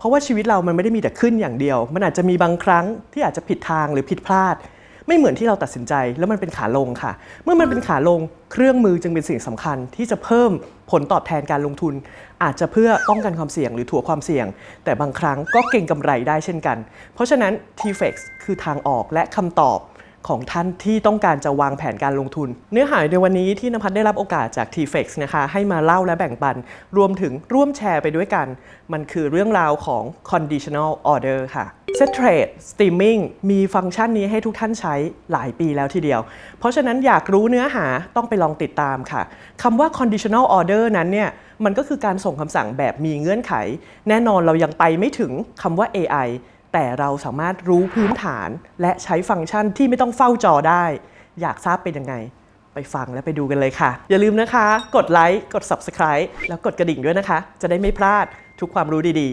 เพราะว่าชีวิตเรามันไม่ได้มีแต่ขึ้นอย่างเดียว มันอาจจะมีบางครั้งที่อาจจะผิดทางหรือผิดพลาด ไม่เหมือนที่เราตัดสินใจแล้วมันเป็นขาลงค่ะ เมื่อมันเป็นขาลงเครื่องมือจึงเป็นสิ่งสำคัญ ที่จะเพิ่มผลตอบแทนการลงทุน อาจจะเพื่อป้องกันความเสี่ยงหรือถั่วความเสี่ยง แต่บางครั้งก็เก่งกำไรได้เช่นกัน เพราะฉะนั้น TFX คือทางออกและคำตอบ ของท่านที่ต้องการจะวางแผนการลงทุน เนื้อหาในวันนี้ที่นภัสได้รับโอกาสจาก TFX นะคะให้มาเล่าและแบ่งปัน รวมถึงร่วมแชร์ไปด้วยกัน มันคือเรื่องราวของ conditional order ค่ะ Set Trade Streaming มีฟังก์ชันนี้ให้ทุกท่านใช้หลายปีแล้วทีเดียว เพราะฉะนั้นอยากรู้เนื้อหาต้องไปลองติดตามค่ะคำว่า conditional order นั้นเนี่ยมันก็คือการส่งคำสั่งแบบมีเงื่อนไข แน่นอนเรายังไปไม่ถึงคำว่า AI แต่เราสามารถรู้พื้นฐานและใช้ฟังก์ชันที่ไม่ต้องเฝ้าจอได้ อยากทราบเป็นยังไง ไปฟังและไปดูกันเลยค่ะ อย่าลืมนะคะ กดไลค์กด Subscribe แล้วกดกระดิ่งด้วยนะคะ จะได้ไม่พลาดทุกความรู้ดี